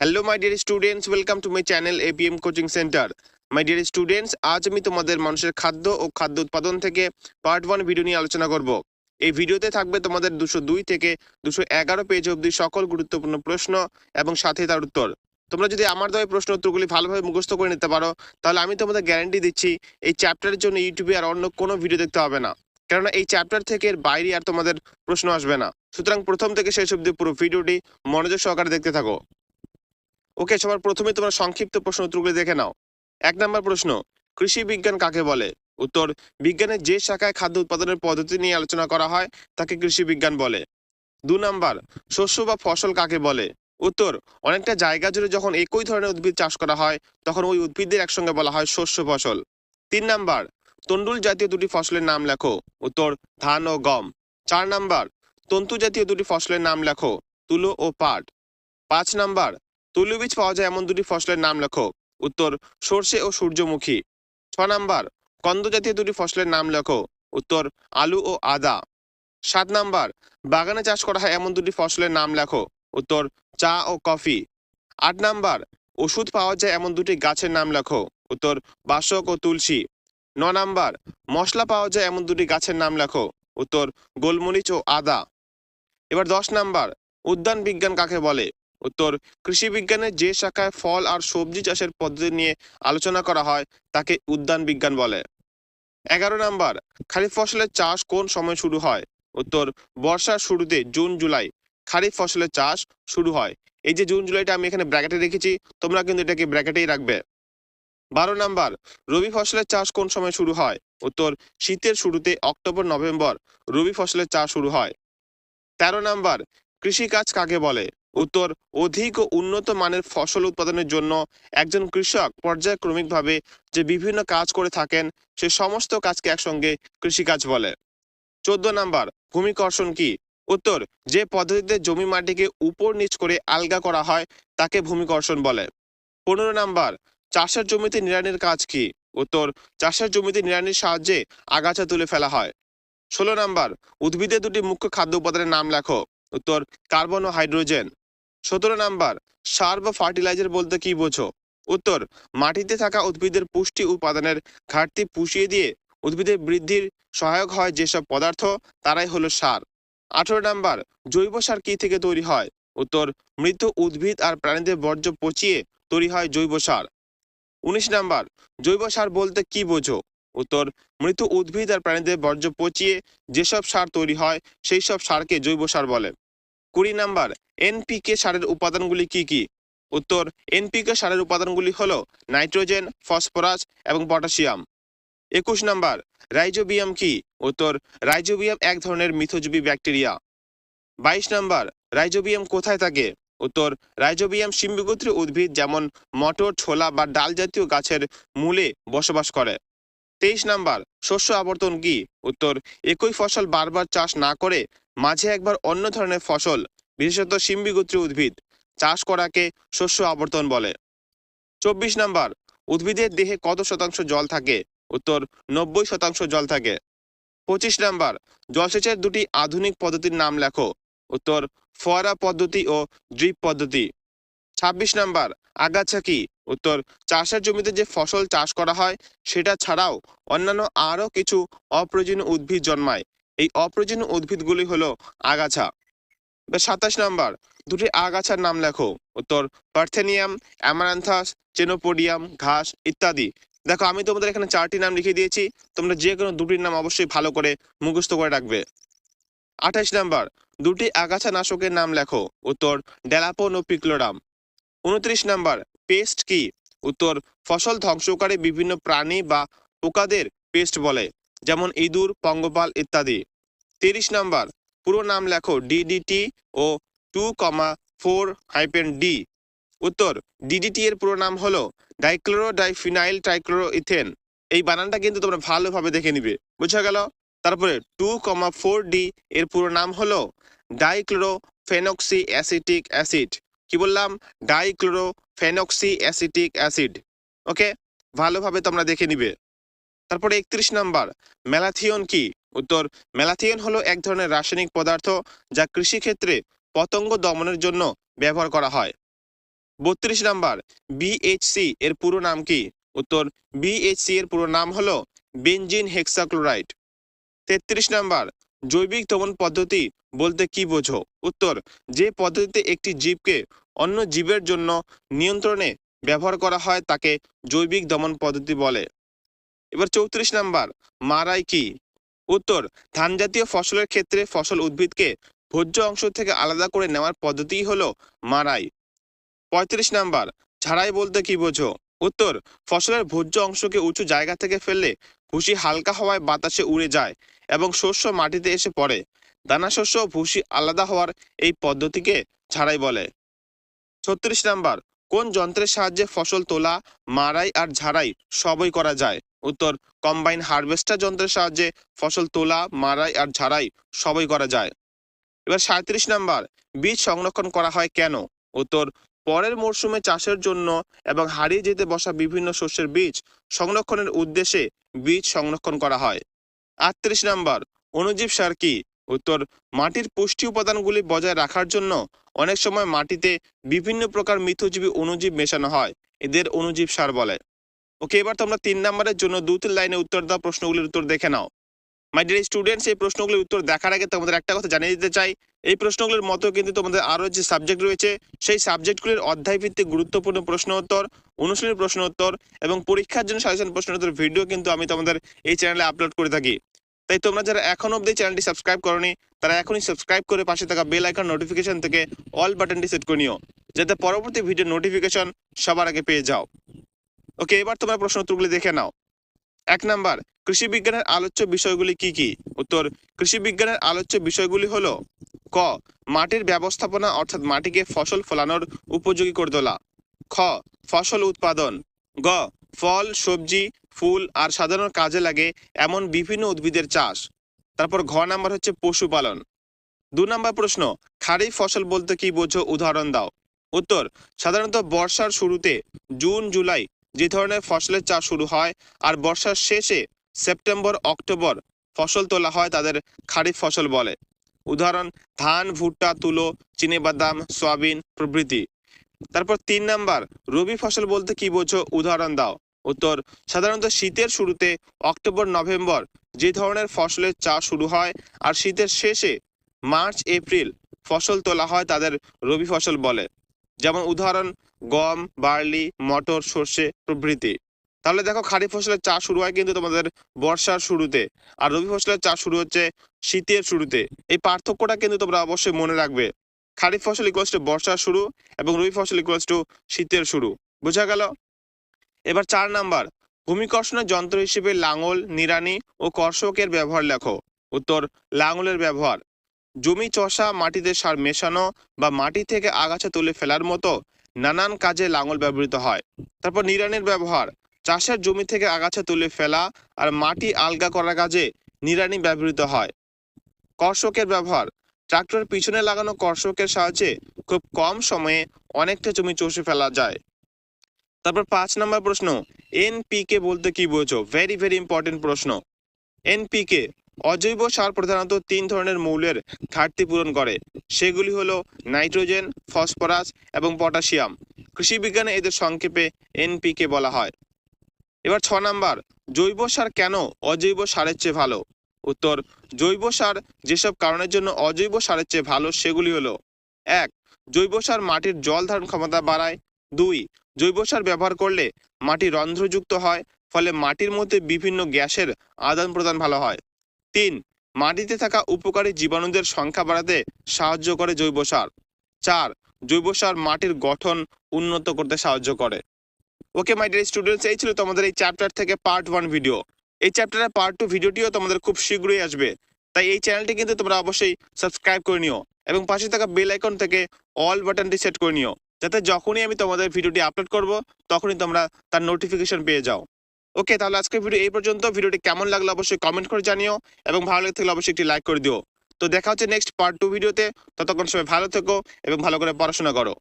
Hello my dear students welcome to my channel APM coaching centre my dear students আজ আমি তোমাদের মানুষের খাদ্য ও খাদ্য উৎপাদন থেকে পার্ট ওয়ান ভিডিও নিয়ে আলোচনা করব। এই ভিডিওতে থাকবে তোমাদের দুশো দুই থেকে দুশো এগারো পেজ অবধি সকল গুরুত্বপূর্ণ প্রশ্ন এবং সাথে তার উত্তর। তোমরা যদি আমার দেওয়া প্রশ্ন উত্তরগুলি ভালোভাবে মুখস্থ করে নিতে পারো, তাহলে আমি তোমাদের গ্যারান্টি দিচ্ছি এই চ্যাপ্টারের জন্য ইউটিউবে আর অন্য কোনো ভিডিও দেখতে হবে না। কেননা এই চ্যাপ্টার থেকে এর বাইরে আর তোমাদের প্রশ্ন আসবে না। সুতরাং প্রথম থেকে শেষ অবধি পুরো ভিডিওটি মনোযোগ সহকারে দেখতে থাকো। ওকে, সবার প্রথমে তোমরা সংক্ষিপ্ত প্রশ্ন উত্তরগুলি দেখে নাও। এক নম্বর প্রশ্ন, কৃষি বিজ্ঞান কাকে বলে? উত্তর, বিজ্ঞানের যে শাখায় খাদ্য উৎপাদনের পদ্ধতি নিয়ে আলোচনা করা হয়, তাকে কৃষি বিজ্ঞান বলে। দু নম্বর, শস্য বা ফসল কাকে বলে? উত্তর, অনেকটা জায়গা জুড়ে যখন একই ধরনের উদ্ভিদ চাষ করা হয়, তখন ওই উদ্ভিদদের একসঙ্গে বলা হয় শস্য ফসল। তিন নাম্বার তন্ডুল জাতীয় দুটি ফসলের নাম লেখো। উত্তর, ধান ও গম। চার নাম্বার, তন্তু জাতীয় দুটি ফসলের নাম লেখো। তুলো ও পাট। পাঁচ নাম্বার তৈলবীজ পাওয়া যায় এমন দুটি ফসলের নাম লেখো। উত্তর, সর্ষে ও সূর্যমুখী। ছ নাম্বার, কন্দ জাতীয় দুটি ফসলের নাম লেখো। উত্তর, আলু ও আদা। সাত নাম্বার, বাগানে চাষ করা হয় এমন দুটি ফসলের নাম লেখো। উত্তর, চা ও কফি। আট নাম্বার, ওষুধ পাওয়া যায় এমন দুটি গাছের নাম লেখো। উত্তর, বাসক ও তুলসী। ন নাম্বার, মশলা পাওয়া যায় এমন দুটি গাছের নাম লেখো। উত্তর, গোলমরিচ ও আদা। এবার দশ নাম্বার, উদ্যান বিজ্ঞান কাকে বলে? উত্তর, কৃষি বিজ্ঞানের যে শাখায় ফল আর সবজি চাষের পদ্ধতি নিয়ে আলোচনা করা হয়, তাকে উদ্যান বিজ্ঞান বলে। এগারো নাম্বার, খারিফ ফসলের চাষ কোন সময় শুরু হয়? উত্তর বর্ষার শুরুতে জুন, জুলাই। খারিফ ফসলের চাষ শুরু হয়। এই যে জুন, জুলাইটা আমি এখানে ব্র্যাকেটে রেখেছি, তোমরা কিন্তু এটাকে ব্র্যাকেটেই রাখবে। বারো নাম্বার, রবি ফসলের চাষ কোন সময় শুরু হয়? উত্তর, শীতের শুরুতে অক্টোবর, নভেম্বর রবি ফসলের চাষ শুরু হয়। তেরো নাম্বার, কৃষিকাজ কাকে বলে? উত্তর, অধিক ও উন্নত মানের ফসল উৎপাদনের জন্য একজন কৃষক পর্যায়ক্রমিকভাবে যে বিভিন্ন কাজ করে থাকেন, সে সমস্ত কাজকে একসঙ্গে কৃষিকাজ বলে। চোদ্দ নাম্বার, ভূমিকর্ষণ কি? উত্তর, যে পদ্ধতিতে জমি মাটিকে উপর নিচ করে আলগা করা হয়, তাকে ভূমিকর্ষণ বলে। পনেরো নাম্বার, চাষের জমিতে নিড়ানির কাজ কি? উত্তর, চাষের জমিতে নিড়ানির সাহায্যে আগাছা তুলে ফেলা হয়। ষোলো নাম্বার উদ্ভিদের দুটি মুখ্য খাদ্য উপাদানের নাম লেখো। উত্তর, কার্বন ও হাইড্রোজেন। সতেরো নাম্বার সার বা ফার্টিলাইজার বলতে কি বোঝো? উত্তর, মাটিতে থাকা উদ্ভিদের পুষ্টি উপাদানের ঘাটতি পুষিয়ে দিয়ে উদ্ভিদের বৃদ্ধির সহায়ক হয় যেসব পদার্থ, তারাই হলো সার। আঠেরো নাম্বার, জৈব সার কি থেকে তৈরি হয়? উত্তর, মৃত উদ্ভিদ আর প্রাণীদের বর্জ্য পচিয়ে তৈরি হয় জৈব সার। উনিশ নাম্বার, জৈব সার বলতে কি বোঝো? উত্তর, মৃত উদ্ভিদ আর প্রাণীদের বর্জ্য পচিয়ে যেসব সার তৈরি হয় সেই সব সারকে জৈব সার বলে। কুড়ি নাম্বার এনপিকে সারের উপাদানগুলি কি কি? উত্তর এনপিকে সারের উপাদানগুলি হল নাইট্রোজেন, ফসফরাস এবং পটাশিয়াম। একুশ নাম্বার, রাইজোবিয়াম কি? উত্তর, রাইজোবিয়াম এক ধরনের মিথজীবী ব্যাকটেরিয়া। বাইশ নাম্বার, রাইজোবিয়াম কোথায় থাকে? উত্তর, রাইজোবিয়াম সিম্বিগোত্রী উদ্ভিদ যেমন মটর, ছোলা বা ডাল জাতীয় গাছের মূলে বসবাস করে। তেইশ নাম্বার, শস্য আবর্তন কি? উত্তর, একই ফসল বারবার চাষ না করে মাঝে একবার অন্য ধরনের ফসল, বিশেষত সিম্বিগোত্রী উদ্ভিদ, চাষ করাকে শস্য আবর্তন বলে। চব্বিশ নাম্বার, উদ্ভিদের দেহে কত শতাংশ জল থাকে? উত্তর, নব্বই শতাংশ জল থাকে। পঁচিশ নাম্বার, জলসেচের দুটি আধুনিক পদ্ধতির নাম লেখো। উত্তর, ফোয়ারা পদ্ধতি ও ড্রিপ পদ্ধতি। ছাব্বিশ নাম্বার, আগাছা কি? উত্তর, চাষের জমিতে যে ফসল চাষ করা হয়, সেটা ছাড়াও অন্যান্য আরও কিছু অপ্রয়োজনীয় উদ্ভিদ জন্মায়। এই অপ্রয়োজনীয় উদ্ভিদগুলি হলো আগাছা। সাতাশ নাম্বার, দুটি আগাছার নাম লেখো। উত্তর, পার্থেনিয়াম, অ্যামারান্থাস চেনোপোডিয়াম ঘাস ইত্যাদি। দেখো, আমি তোমাদের এখানে চারটি নাম লিখে দিয়েছি। তোমরা যে কোনো দুটির নাম অবশ্যই ভালো করে মুখস্থ করে রাখবে। আঠাশ নাম্বার, দুটি আগাছা নাশকের নাম লেখো। উত্তর ডেলাপন ও পিক্লোরাম উনত্রিশ নাম্বার, পেস্ট কি? উত্তর, ফসল ধ্বংসকারী বিভিন্ন প্রাণী বা পোকাদের পেস্ট বলে। যেমন ইঁদুর, পঙ্গপাল ইত্যাদি। তিরিশ নাম্বার, পুরো নাম লেখো ডিডিটি ও two comma four hyphen D উত্তর ডিডিটি এর পুরো নাম হলো ডাইক্লোরো ডাইফিনাইল ট্রাইক্লোরো ইথেন এই বানানটা কিন্তু তোমরা ভালোভাবে দেখে নিবে। বুঝা গেল? তারপরে টু কমা ফোর ডি এর পুরো নাম হলো ডাইক্লোরো ফেনক্সি অ্যাসিটিক অ্যাসিড কি বললাম? Dichloro phenoxy acetic acid okay? ভালোভাবে তোমরা দেখে নিবে। তারপরে একত্রিশ নাম্বার ম্যালাথিয়ন কি? উত্তর ম্যালাথিয়ন হলো এক ধরনের রাসায়নিক পদার্থ যা কৃষিক্ষেত্রে পতঙ্গ দমনের জন্য ব্যবহার করা হয়। বত্রিশ নাম্বার বিএইচসি এর পুরো নাম কি? উত্তর বিএইচসি এর পুরো নাম হলো বেনজিন হেক্সাক্লোরাইড তেত্রিশ নাম্বার, জৈবিক দমন পদ্ধতি বলতে কি বোঝো? উত্তর, যে পদ্ধতিতে একটি জীবকে অন্য জীবের জন্য নিয়ন্ত্রণে ব্যবহার করা হয় তাকে জৈবিক দমন পদ্ধতি বলে। এবার চৌত্রিশ নাম্বার মারাই কি? উত্তর, ধান জাতীয় ফসলের ক্ষেত্রে ফসল উদ্ভিদকে ভোজ্য অংশ থেকে আলাদা করে নেওয়ার পদ্ধতি হলো মারাই পঁয়ত্রিশ নাম্বার, ঝাড়াই বলতে কি বোঝো? উত্তর, ফসলের ভোজ্য অংশকে উঁচু জায়গা থেকে ফেললে ভুসি হালকা হওয়ায় বাতাসে উড়ে যায় এবং শস্য মাটিতে এসে পড়ে। দানা শস্য ভুসি আলাদা হওয়ার এই পদ্ধতিকে ঝাড়াই বলে। ছত্রিশ নাম্বার, কোন যন্ত্রের সাহায্যে ফসল তোলা মারাই আর ঝাড়াই সবই করা যায়? উত্তর, কম্বাইন হারভেস্টার যন্ত্রের সাহায্যে ফসল তোলা, মারাই আর ঝাড়াই সবই করা যায়। এবার সাঁত্রিশ নাম্বার, বীজ সংরক্ষণ করা হয় কেন? উত্তর, পরের মরশুমে চাষের জন্য এবং হারিয়ে যেতে বসা বিভিন্ন শস্যের বীজ সংরক্ষণের উদ্দেশ্যে বীজ সংরক্ষণ করা হয়। আটত্রিশ নাম্বার, অণুজীব সার কি? উত্তর, মাটির পুষ্টি উপাদানগুলি বজায় রাখার জন্য অনেক সময় মাটিতে বিভিন্ন প্রকার মিথজীবী অণুজীব মেশানো হয়। এদের অণুজীব সার বলে। ওকে, এবার তোমরা তিন নম্বরের জন্য দু তিন লাইনে উত্তর দেওয়া প্রশ্নগুলির উত্তর দেখে নাও। মাই ডিয়ার স্টুডেন্টস এই প্রশ্নগুলির উত্তর দেখার আগে তোমাদের একটা কথা জানিয়ে দিতে চাই। এই প্রশ্নগুলির মতো কিন্তু তোমাদের আরও যে সাবজেক্ট রয়েছে, সেই সাবজেক্টগুলির অধ্যায় ভিত্তিক গুরুত্বপূর্ণ প্রশ্ন উত্তর, অনুশীলনী প্রশ্ন উত্তর এবং পরীক্ষার জন্য সাজেশন প্রশ্ন উত্তর ভিডিও কিন্তু আমি তোমাদের এই চ্যানেলে আপলোড করে থাকি। তাই তোমরা যারা এখন অবধি চ্যানেলটি সাবস্ক্রাইব করনি, তারা এখনই সাবস্ক্রাইব করে পাশে থাকা বেল আইকন নোটিফিকেশন থেকে অল বাটনটি সেট করে নিও, যাতে পরবর্তী ভিডিও নোটিফিকেশন সবার আগে পেয়ে যাও। ওকে, এবার তোমরা প্রশ্ন উত্তরগুলি দেখে নাও। এক নাম্বার, কৃষি বিজ্ঞানের আলোচ্য বিষয়গুলি কি কি? উত্তর, কৃষি বিজ্ঞানের আলোচ্য বিষয়গুলি হলো, ক, মাটির ব্যবস্থাপনা অর্থাৎ মাটিকে ফসল ফলানোর উপযোগী করে তোলা। খ, ফসল উৎপাদন। গ, ফল, সবজি, ফুল আর সাধারণ কাজে লাগে এমন বিভিন্ন উদ্ভিদের চাষ। তারপর ঘ নাম্বার হচ্ছে পশুপালন। দু নম্বর প্রশ্ন, খারিফ ফসল বলতে কি বোঝো? উদাহরণ দাও। উত্তর, সাধারণত বর্ষার শুরুতে জুন, জুলাই যে ধরনের ফসলের চাষ শুরু হয় আর বর্ষার শেষে সেপ্টেম্বর, অক্টোবর ফসল তোলা হয় তাদের খারিফ ফসল বলে। উদাহরণ, ধান, ভুট্টা, তুলো বাদাম, সয়াবিন প্রভৃতি। তারপর তিন নাম্বার, রবি ফসল বলতে কি বোঝো? উদাহরণ দাও। উত্তর, সাধারণত শীতের শুরুতে অক্টোবর, নভেম্বর যে ধরনের ফসলের চাষ শুরু হয় আর শীতের শেষে মার্চ, এপ্রিল ফসল তোলা হয় তাদের রবি ফসল বলে। যেমন উদাহরণ গম, বার্লি, মটর, সর্ষে প্রভৃতি। তাহলে দেখো খারিফ ফসলের চাষ শুরু হয় কিন্তু তোমাদের বর্ষার শুরুতে। আর রবি ফসলের চাষ শুরু হচ্ছে শীতের শুরুতে। এই পার্থক্যটা কিন্তু তোমরা অবশ্যই মনে রাখবে। খারিফ ফসল ইকুয়ালস টু বর্ষার শুরু এবং রবি ফসল ইকুয়ালস টু শীতের শুরু। বোঝা গেল? এবার চার নাম্বার। ভূমিকর্ষণের যন্ত্র হিসেবে লাঙল, নিড়ানি ও কর্ষকের ব্যবহার লেখো। উত্তর, লাঙলের ব্যবহার। জমি চষা, মাটিতে সার মেশানো বা মাটি থেকে আগাছা তুলে ফেলার মতো নানান কাজে লাঙল ব্যবহৃত হয়। তারপর নিড়ানির ব্যবহার। চাষের জমি থেকে আগাছা তুলে ফেলা আর মাটি আলগা করার কাজে নিড়ানি ব্যবহৃত হয়। কর্ষকের ব্যবহার। ট্রাক্টরের পিছনে লাগানো কর্ষকের সাহায্যে খুব কম সময়ে অনেকটা জমি চষে ফেলা যায়। তারপর পাঁচ নম্বর প্রশ্ন, এনপিকে বলতে কি বোঝো? ভেরি ভেরি ইম্পর্টেন্ট প্রশ্ন। এনপিকে অজৈব সার প্রধানত তিন ধরনের মৌলের ঘাটতি পূরণ করে। সেগুলি হলো নাইট্রোজেন, ফসফরাস এবং পটাশিয়াম। কৃষি বিজ্ঞানে এদের সংক্ষেপে এনপিকে বলা হয়। এবার ছ নাম্বার, জৈব সার কেন অজৈব সারের চেয়ে ভালো? উত্তর, জৈব সার যেসব কারণের জন্য অজৈব সারের চেয়ে ভালো সেগুলি হলো, এক, জৈব সার মাটির জল ধারণ ক্ষমতা বাড়ায়। দুই, জৈব সার ব্যবহার করলে মাটি রন্ধ্রযুক্ত হয়, ফলে মাটির মধ্যে বিভিন্ন গ্যাসের আদান প্রদান ভালো হয়। তিন, মাটিতে থাকা উপকারী জীবাণুদের সংখ্যা বাড়াতে সাহায্য করে জৈব সার। চার, জৈব সার মাটির গঠন উন্নত করতে সাহায্য করে। ওকে মাই ডিয়ার স্টুডেন্টস এই ছিল তোমাদের এই চ্যাপ্টার থেকে পার্ট ওয়ান ভিডিও এই চ্যাপ্টারের পার্ট টু ভিডিওটিও তোমাদের খুব শীঘ্রই আসবে। তাই এই চ্যানেলটি কিন্তু তোমরা অবশ্যই সাবস্ক্রাইব করে নিও এবং পাশে থাকা বেল আইকন থেকে অল বাটনটি সেট করে নিও। যাতে যখনই আমি তোমাদের ভিডিওটি আপলোড করব, তখনই তোমরা তার নোটিফিকেশন পেয়ে যাও। ওকে, তাহলে আজকের ভিডিও এই পর্যন্ত। ভিডিওটি কেমন লাগল অবশ্যই কমেন্ট করে জানিও এবং ভালো লাগে থাকলে অবশ্যই একটি লাইক করে দিও। তো দেখা হচ্ছে নেক্সট পার্ট টু ভিডিওতে। ততক্ষণ সবাই ভালো থেকো এবং ভালো করে পড়াশোনা করো।